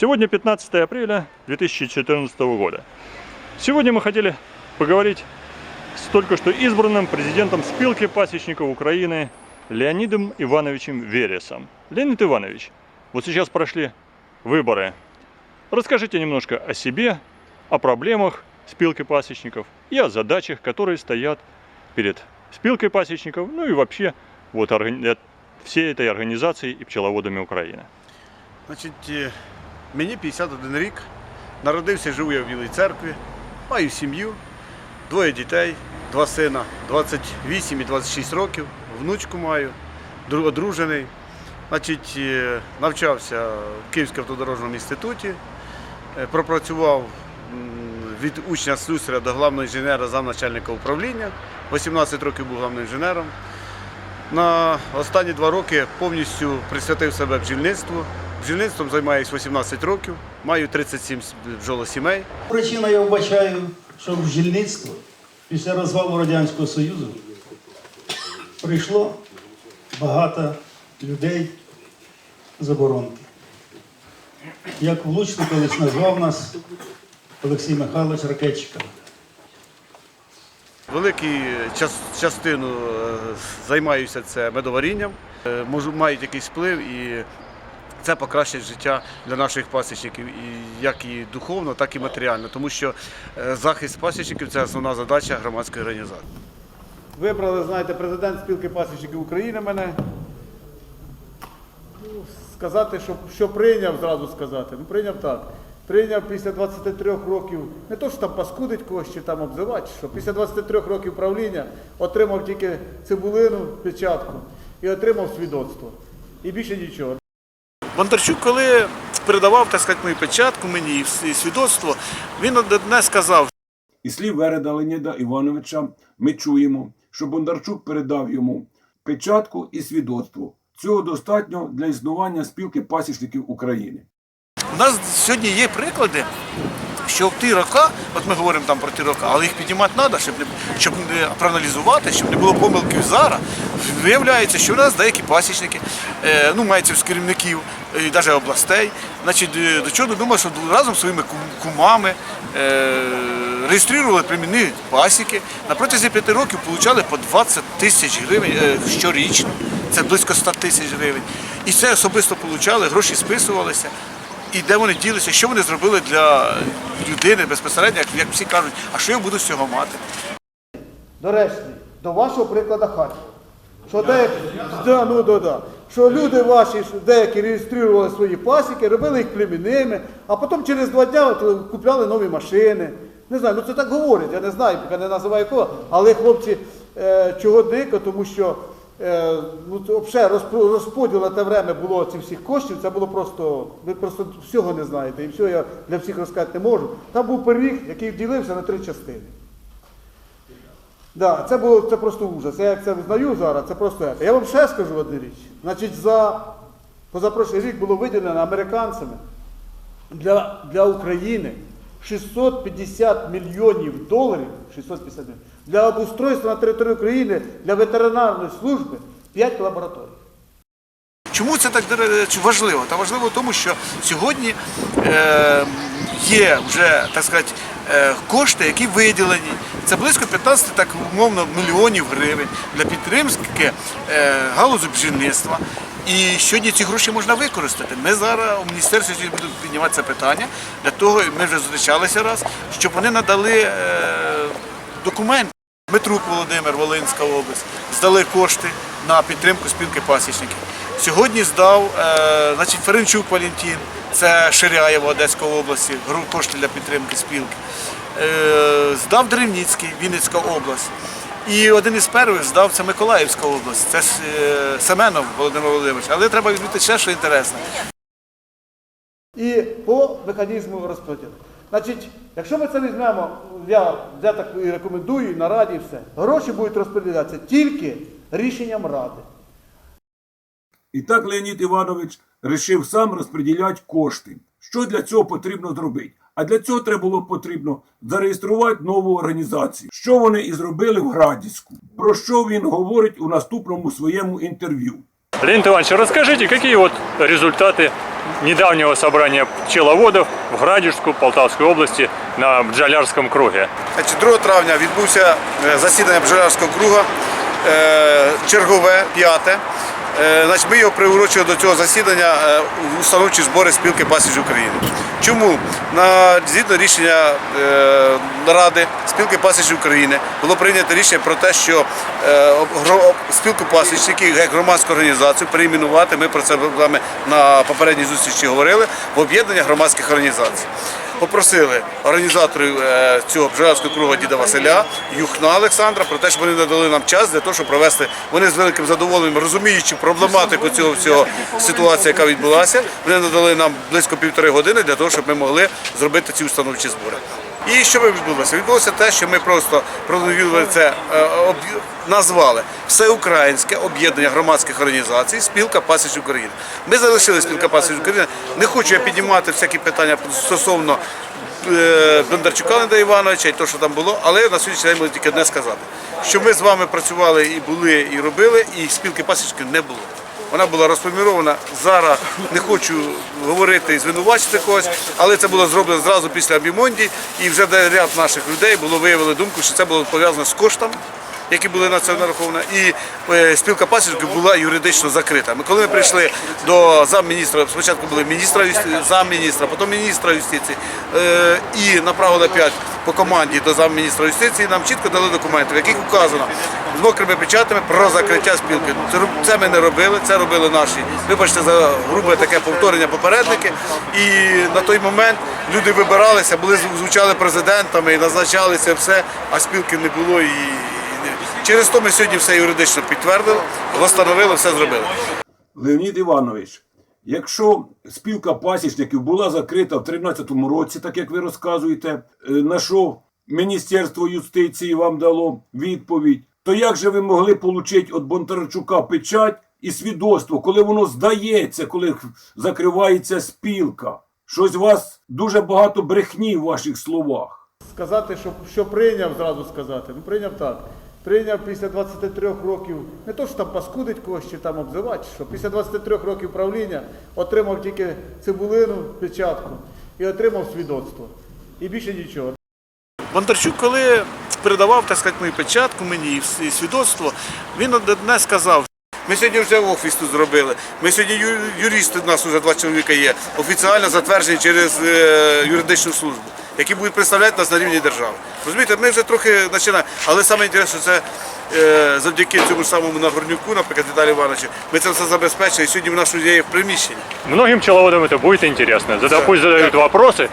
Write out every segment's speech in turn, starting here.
Сегодня 15 апреля 2014 года. Сегодня мы хотели поговорить с только что избранным президентом спилки пасечников Украины Леонидом Ивановичем Вересом. Леонид Иванович, вот сейчас прошли выборы. Расскажите немножко о себе, о проблемах спилки пасечников и о задачах, которые стоят перед спилкой пасечников, ну и вообще вот э, всей этой организацией и пчеловодами Украины. Значить, е, мені 51 рік. Народився, живу я в Білій церкві, маю сім'ю, двоє дітей, два сина, 28 і 26 років, внучку маю, одружений. Значить, е, навчався в Київському автодорожному інституті, е, пропрацював від учня слюсаря до главного інженера замначальника управління. 18 років був главним інженером. На останні два роки повністю присвятив себе бджільництву. Бджільництвом займаюся 18 років, маю 37 бджолосімей. Причина я вбачаю, що бджільництво після розвалу Радянського Союзу прийшло багато людей з оборонки. Як влучно колись назвав нас Олексій Михайлович Ракетчиков. Велику частину е, займаюся це медоварінням, Е, можу, мають якийсь вплив і це покращить життя для наших пасічників, як і духовно, так і матеріально, тому що е, захист пасічників це основна задача громадської організації. Вибрали, знаєте, президент спілки пасічників України мене. Ну, сказати, що, що прийняв, зразу сказати. Ну, прийняв так. Прийняв після 23 років, не то, що там паскудить когось чи там обзивати, що після 23 років правління отримав тільки цибулину, печатку і отримав свідоцтво. І більше нічого. Бондарчук, коли передавав, так сказати, мою печатку мені і свідоцтво, він одне сказав, І слів Вереда Леніда Івановича ми чуємо, що Бондарчук передав йому печатку і свідоцтво. Цього достатньо для існування спілки пасічників України. У нас сьогодні є приклади, що ті роки, от ми говоримо там про ті роки, але їх піднімати треба, щоб не щоб не проаналізувати, щоб не було помилків зараз. Виявляється, що в нас деякі пасічники, е, ну мається з керівників і навіть областей, значить, е, до чого додумали, що разом зі своїми кумами е, реєстрували племінні пасіки. На протязі п'яти років отримали по 20 тисяч гривень е, щорічно. Це близько 100 тисяч гривень. І це особисто отримали, гроші списувалися. І де вони ділися, що вони зробили для людини безпосередньо, як, всі кажуть, а що я буду з цього мати? Речі, до вашого прикладу Харкова. Що деякі, да, ну, да, да. що люди ваші деякі реєстрували свої пасіки, робили їх племінними, а потім через два дні купляли нові машини. Не знаю, ну це так говорять, я не знаю, поки не називаю кого. Але хлопці, е, чого дико, тому що ну, взагалі розпо- розподіл те время було цих всіх коштів, це було просто, ви просто всього не знаєте, і всього я для всіх розказати не можу. Там був пиріг, який ділився на три частини. Да, це було це просто ужас. Я як це визнаю зараз, це просто. Я вам ще скажу одну річ. Значить, за позапрошлий рік було виділено американцями для, для України 650 мільйонів доларів 650 мільйонів, для обустройства на території України для ветеринарної служби 5 лабораторій. Чому це так важливо? Та важливо тому, що сьогодні е, є вже так сказати, е, кошти, які виділені. Це близько 15 так умовно мільйонів гривень для підтримки е, галузі бджільництва. І сьогодні ці гроші можна використати. Ми зараз у міністерстві будемо піднімати це питання для того, ми вже зустрічалися раз, щоб вони надали е, документи. Дмитрук Володимир, Волинська область, здали кошти на підтримку спілки пасічників. Сьогодні здав е, значить, Ференчук Валентин, це Ширяєво Одеської області, кошти для підтримки спілки. Е, здав Древніцький, Вінницька область. І один із перших здав це Миколаївська область, це е, Семенов Володимир Володимирович. Але треба відмітити ще, що інтересно. І по механізму розподілу. Значить, якщо ми це візьмемо, я, я так і рекомендую і на раді і все, гроші будуть розподілятися тільки рішенням ради. І так Леонід Іванович рішив сам розподіляти кошти. Що для цього потрібно зробити? А для цього треба було потрібно зареєструвати нову організацію. Що вони і зробили в Градіську. Про що він говорить у наступному своєму інтерв'ю. Леонид Иванович, расскажите, какие вот результаты недавнего собрания пчеловодов в Градежску Полтавской области на Бджолярском круге. Значить, 2 травня відбувся е, засідання Бжелярського круга, е, чергове, п'яте. Е, Значить, ми його приурочили до цього засідання е, установчі збори спілки Пасіч України. Чому? На, згідно рішення е, Ради спілки Пасіч України було прийнято рішення про те, що спілку пасічників як громадську організацію перейменувати. Ми про це на попередній зустрічі говорили в об'єднання громадських організацій попросили організаторів е, цього бджолярського кругу діда Василя, Юхна Олександра, про те, що вони надали нам час для того, щоб провести. Вони з великим задоволенням, розуміючи проблематику цього всього ситуації, яка відбулася, вони надали нам близько півтори години для того, щоб ми могли зробити ці установчі збори. І що відбулося? Відбулося те, що ми просто провели це, е, назвали Всеукраїнське об'єднання громадських організацій Спілка Пасіч України. Ми залишили спілка Пасіч України. Не хочу я піднімати всякі питання стосовно е, Бондарчука Леоніда Івановича і те, що там було, але на сьогоднішній день можу тільки одне сказати, що ми з вами працювали і були, і робили, і спілки пасічників не було. Вона була розформірована. Зараз не хочу говорити і звинувачити когось, але це було зроблено зразу після Абімонді, і вже ряд наших людей було виявили думку, що це було пов'язано з коштами. Які були на це нараховані, і е, спілка пасічників була юридично закрита. Ми коли ми прийшли до замміністра, спочатку були міністра юстиції, замміністра, потім міністра юстиції, е, і направили опять по команді до замміністра юстиції, нам чітко дали документи, в яких вказано з мокрими печатами про закриття спілки. Це, ми не робили, це робили наші. Вибачте за грубе таке повторення попередники. І на той момент люди вибиралися, були звучали президентами і назначалися все, а спілки не було. І, через то ми сьогодні все юридично підтвердили, встановили, все зробили. Леонід Іванович, якщо спілка пасічників була закрита в 2013 році, так як ви розказуєте, е, на що Міністерство юстиції вам дало відповідь, то як же ви могли отримати від Бондарчука печать і свідоцтво, коли воно здається, коли закривається спілка? Щось у вас дуже багато брехні в ваших словах. Сказати, що, що прийняв, зразу сказати. Ну прийняв так. Прийняв після 23 років, не то, що там паскудить когось чи там обзивати, що після 23 років правління отримав тільки цибулину, печатку і отримав свідоцтво. І більше нічого. Бондарчук, коли передавав так сказати, мою печатку мені і свідоцтво, він одне сказав. Ми сьогодні вже офіс тут зробили. Ми сьогодні юристи, у нас вже два чоловіка є, офіціально затверджені через е, юридичну службу, які будуть представляти нас на рівні держави. Розумієте, ми вже трохи починаємо. Але саме інтересне, це е, завдяки цьому самому Нагорнюку, наприклад, Віталію Івановичу, ми це все забезпечили. І сьогодні в нас вже є в приміщенні. Многим пчеловодам это будет интересно. Зада, пусть задают да. вопросы,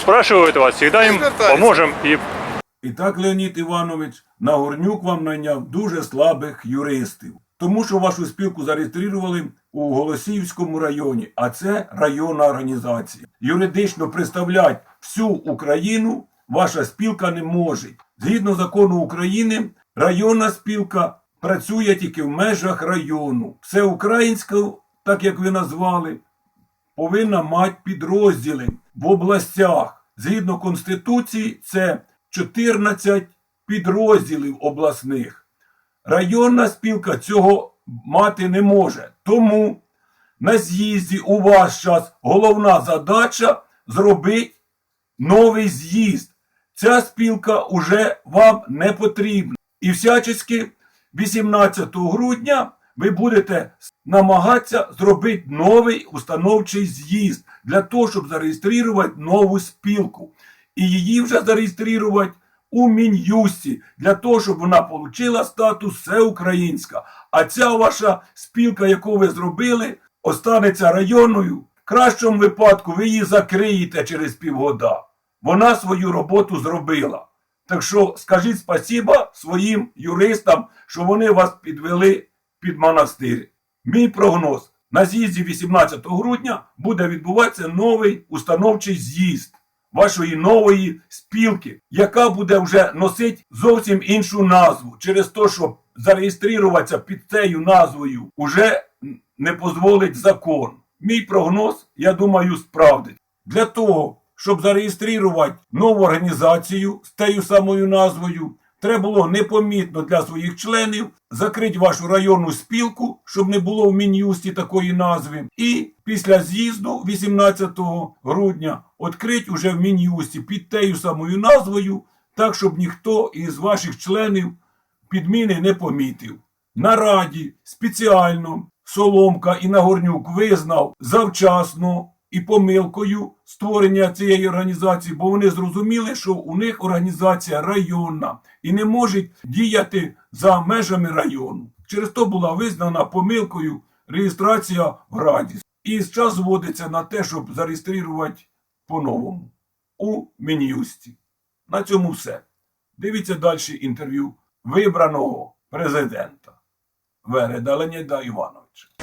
спрашивают вас, всегда им Звертайтесь. поможем и І так, Леонід Іванович, Нагорнюк вам найняв дуже слабих юристів. Тому що вашу спілку зареєстрували у Голосіївському районі, а це районна організація. Юридично представляти всю Україну ваша спілка не може. Згідно закону України, районна спілка працює тільки в межах району. Всеукраїнська, так як ви назвали, повинна мати підрозділи в областях. Згідно Конституції, це 14 підрозділів обласних. Районна спілка цього мати не може. Тому на з'їзді у вас зараз головна задача зробити новий з'їзд. Ця спілка уже вам не потрібна. І всячески 18 грудня ви будете намагатися зробити новий установчий з'їзд для того, щоб зареєструвати нову спілку. І її вже зареєструвати у Мін'юсті для того, щоб вона отримала статус всеукраїнська. А ця ваша спілка, яку ви зробили, останеться районною. В кращому випадку ви її закриєте через півгода. Вона свою роботу зробила. Так що скажіть спасіба своїм юристам, що вони вас підвели під монастир. Мій прогноз: на з'їзді 18 грудня буде відбуватися новий установчий з'їзд вашої нової спілки, яка буде вже носити зовсім іншу назву, через те, що зареєструватися під цією назвою уже не дозволить закон. Мій прогноз, я думаю, справдить. Для того, щоб зареєструвати нову організацію з тією самою назвою, Треба було непомітно для своїх членів закрити вашу районну спілку, щоб не було в Мін'юсті такої назви. І після з'їзду 18 грудня відкрити уже в Мін'юсті під тею самою назвою, так щоб ніхто із ваших членів підміни не помітив. На раді спеціально Соломка і Нагорнюк визнав завчасно і помилкою створення цієї організації, бо вони зрозуміли, що у них організація районна і не може діяти за межами району. Через то була визнана помилкою реєстрація в Раді. І час зводиться на те, щоб зареєструвати по-новому у Мін'юсті. На цьому все. Дивіться далі інтерв'ю вибраного президента Вереда Леніда Івановича.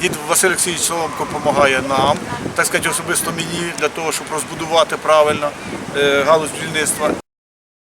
Дід Василь Олексійович Соломко допомагає нам, так сказати, особисто мені, для того, щоб розбудувати правильно е, галузь бджільництва.